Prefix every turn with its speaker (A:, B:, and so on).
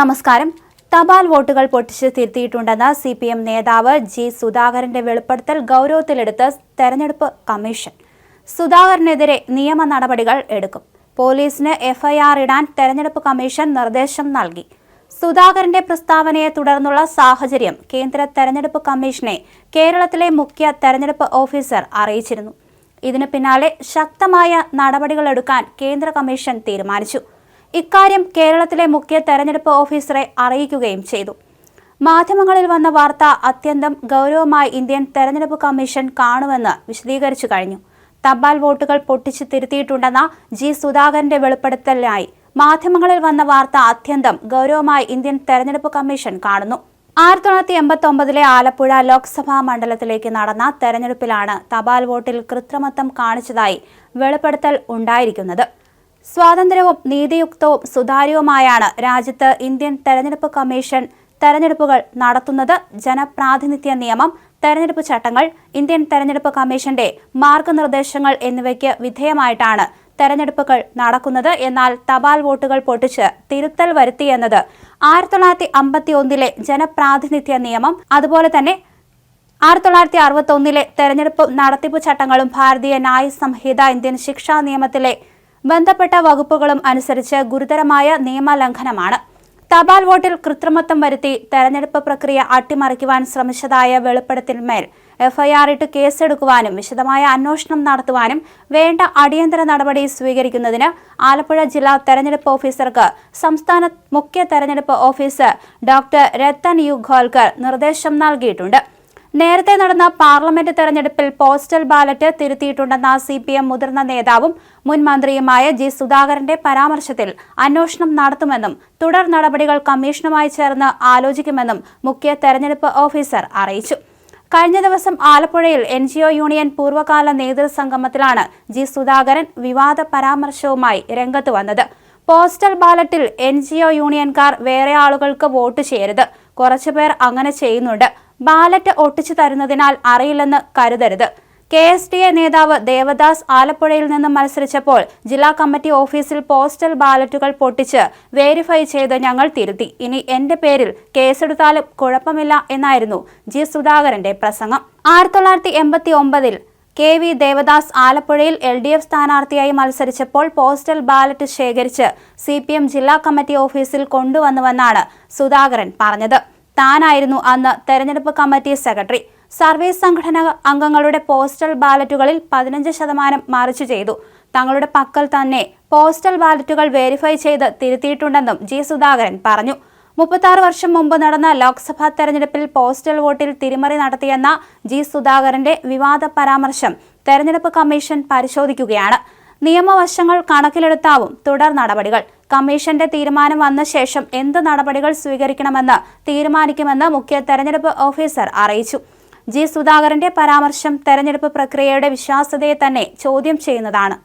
A: നമസ്കാരം. തപാൽ വോട്ടുകൾ പൊട്ടിച്ച് തിരുത്തിയിട്ടുണ്ടെന്ന സി പി എം നേതാവ് ജി സുധാകരന്റെ വെളിപ്പെടുത്തൽ ഗൗരവത്തിലെടുത്ത് തെരഞ്ഞെടുപ്പ് കമ്മീഷൻ. സുധാകരനെതിരെ നിയമ നടപടികൾ എടുക്കും. പോലീസിന് എഫ്ഐആർ ഇടാൻ തെരഞ്ഞെടുപ്പ് കമ്മീഷൻ നിർദ്ദേശം നൽകി. സുധാകരന്റെ പ്രസ്താവനയെ തുടർന്നുള്ള സാഹചര്യം കേന്ദ്ര തെരഞ്ഞെടുപ്പ് കമ്മീഷനെ കേരളത്തിലെ മുഖ്യ തെരഞ്ഞെടുപ്പ് ഓഫീസർ അറിയിച്ചിരുന്നു. ഇതിനു പിന്നാലെ ശക്തമായ നടപടികളെടുക്കാൻ കേന്ദ്ര കമ്മീഷൻ തീരുമാനിച്ചു. ഇക്കാര്യം കേരളത്തിലെ മുഖ്യ തെരഞ്ഞെടുപ്പ് ഓഫീസറെ അറിയിക്കുകയും ചെയ്തു. മാധ്യമങ്ങളിൽ വന്ന വാർത്ത അത്യന്തം ഗൗരവമായി ഇന്ത്യൻ തെരഞ്ഞെടുപ്പ് കമ്മീഷൻ കാണുമെന്ന് വിശദീകരിച്ചു കഴിഞ്ഞു. തപാൽ വോട്ടുകൾ പൊട്ടിച്ചു തിരുത്തിയിട്ടുണ്ടെന്ന ജി സുധാകരന്റെ വെളിപ്പെടുത്തലിനായി മാധ്യമങ്ങളിൽ വന്ന വാർത്ത അത്യന്തം ഗൗരവമായി ഇന്ത്യൻ തെരഞ്ഞെടുപ്പ് കമ്മീഷൻ കാണുന്നു. ആയിരത്തി തൊള്ളായിരത്തി എൺപത്തി ഒമ്പതിലെ ആലപ്പുഴ ലോക്സഭാ മണ്ഡലത്തിലേക്ക് നടന്ന തെരഞ്ഞെടുപ്പിലാണ് തപാൽ വോട്ടിൽ കൃത്രിമത്വം കാണിച്ചതായി വെളിപ്പെടുത്തൽ ഉണ്ടായിരിക്കുന്നത്. സ്വാതന്ത്ര്യവും നീതിയുക്തവും സുതാര്യവുമായാണ് രാജ്യത്ത് ഇന്ത്യൻ തെരഞ്ഞെടുപ്പ് കമ്മീഷൻ തെരഞ്ഞെടുപ്പുകൾ നടത്തുന്നത്. ജനപ്രാതിനിധ്യ നിയമം തെരഞ്ഞെടുപ്പ് ചട്ടങ്ങൾ ഇന്ത്യൻ തെരഞ്ഞെടുപ്പ് കമ്മീഷന്റെ മാർഗനിർദ്ദേശങ്ങൾ എന്നിവയ്ക്ക് വിധേയമായിട്ടാണ് തെരഞ്ഞെടുപ്പുകൾ നടക്കുന്നത്. എന്നാൽ തപാൽ വോട്ടുകൾ പൊട്ടിച്ച് തിരുത്തൽ വരുത്തിയെന്നത് ആയിരത്തി തൊള്ളായിരത്തി അമ്പത്തി ഒന്നിലെ ജനപ്രാതിനിധ്യ നിയമം. അതുപോലെ തന്നെ ആയിരത്തി തൊള്ളായിരത്തി അറുപത്തി ഒന്നിലെ തെരഞ്ഞെടുപ്പ് നടത്തിപ്പ് ചട്ടങ്ങളും ഭാരതീയ ന്യായ സംഹിത ഇന്ത്യൻ ശിക്ഷാ നിയമത്തിലെ ബന്ധപ്പെട്ട വകുപ്പുകളും അനുസരിച്ച് ഗുരുതരമായ നിയമലംഘനമാണ്. തപാൽ വോട്ടിൽ കൃത്രിമത്വം വരുത്തി തെരഞ്ഞെടുപ്പ് പ്രക്രിയ അട്ടിമറിക്കുവാൻ ശ്രമിച്ചതായ വെളിപ്പെടുത്തലിന്മേൽ എഫ്ഐആർ ഇട്ട് കേസെടുക്കുവാനും വിശദമായ അന്വേഷണം നടത്തുവാനും വേണ്ട അടിയന്തര നടപടി സ്വീകരിക്കുന്നതിന് ആലപ്പുഴ ജില്ലാ തെരഞ്ഞെടുപ്പ് ഓഫീസർക്ക് സംസ്ഥാന മുഖ്യ തെരഞ്ഞെടുപ്പ് officer doctor Rathan U Kelkar നിർദ്ദേശം നൽകിയിട്ടുണ്ട്. നേരത്തെ നടന്ന പാർലമെന്റ് തെരഞ്ഞെടുപ്പിൽ പോസ്റ്റൽ ബാലറ്റ് തിരുത്തിയിട്ടുണ്ടെന്ന സി പി എം മുതിർന്ന നേതാവും മുൻ മന്ത്രിയുമായ ജി സുധാകരന്റെ പരാമർശത്തിൽ അന്വേഷണം നടത്തുമെന്നും തുടർ നടപടികൾ കമ്മീഷനുമായി ചേർന്ന് ആലോചിക്കുമെന്നും മുഖ്യ തെരഞ്ഞെടുപ്പ് ഓഫീസർ അറിയിച്ചു. കഴിഞ്ഞ ദിവസം ആലപ്പുഴയിൽ എൻ ജി ഒ യൂണിയൻ പൂർവകാല നേതൃസംഗമത്തിലാണ് ജി സുധാകരൻ വിവാദ പരാമർശവുമായി രംഗത്ത് വന്നത്. പോസ്റ്റൽ ബാലറ്റിൽ എൻ ജി ഒ യൂണിയൻകാർ വേറെ ആളുകൾക്ക് വോട്ട് ചെയ്യരുത്. കുറച്ചുപേർ അങ്ങനെ ചെയ്യുന്നുണ്ട്. ബാലറ്റ് ഒട്ടിച്ചു തരുന്നതിനാൽ അറിയില്ലെന്ന് കരുതരുത്. കെ എസ് ഡി എ നേതാവ് ദേവദാസ് ആലപ്പുഴയിൽ നിന്ന് മത്സരിച്ചപ്പോൾ ജില്ലാ കമ്മിറ്റി ഓഫീസിൽ പോസ്റ്റൽ ബാലറ്റുകൾ പൊട്ടിച്ച് വേരിഫൈ ചെയ്ത് ഞങ്ങൾ തിരുത്തി. ഇനി എന്റെ പേരിൽ കേസെടുത്താലും കുഴപ്പമില്ല എന്നായിരുന്നു ജി സുധാകരന്റെ പ്രസംഗം. ആയിരത്തി തൊള്ളായിരത്തി എൺപത്തി ഒമ്പതിൽ കെ വി ദേവദാസ് ആലപ്പുഴയിൽ എൽ ഡി എഫ് സ്ഥാനാർത്ഥിയായി മത്സരിച്ചപ്പോൾ പോസ്റ്റൽ ബാലറ്റ് ശേഖരിച്ച് സി പി എം ജില്ലാ കമ്മിറ്റി ഓഫീസിൽ കൊണ്ടുവന്നുവെന്നാണ് സുധാകരൻ പറഞ്ഞത്. താനായിരുന്നു അന്ന് തെരഞ്ഞെടുപ്പ് കമ്മിറ്റി സെക്രട്ടറി. സർവീസ് സംഘടന അംഗങ്ങളുടെ പോസ്റ്റൽ ബാലറ്റുകളിൽ പതിനഞ്ച് ശതമാനം മറിച്ചു ചെയ്തു. തങ്ങളുടെ പക്കൽ തന്നെ പോസ്റ്റൽ ബാലറ്റുകൾ വെരിഫൈ ചെയ്ത് തിരുത്തിയിട്ടുണ്ടെന്നും ജി സുധാകരൻ പറഞ്ഞു. മുപ്പത്താറ് വർഷം മുമ്പ് നടന്ന ലോക്സഭാ തെരഞ്ഞെടുപ്പിൽ പോസ്റ്റൽ വോട്ടിൽ തിരിമറി നടത്തിയെന്ന ജി സുധാകരന്റെ വിവാദ പരാമർശം തെരഞ്ഞെടുപ്പ് കമ്മീഷൻ പരിശോധിക്കുകയാണ്. നിയമവശങ്ങൾ കണക്കിലെടുത്താവും തുടർ നടപടികൾ. കമ്മീഷന്റെ തീരുമാനം വന്ന ശേഷം എന്ത് നടപടികൾ സ്വീകരിക്കണമെന്ന് തീരുമാനിക്കുമെന്ന് മുഖ്യ തെരഞ്ഞെടുപ്പ് ഓഫീസർ അറിയിച്ചു. ജി സുധാകരന്റെ പരാമർശം തെരഞ്ഞെടുപ്പ് പ്രക്രിയയുടെ വിശ്വാസ്യതയെ തന്നെ ചോദ്യം ചെയ്യുന്നതാണ്.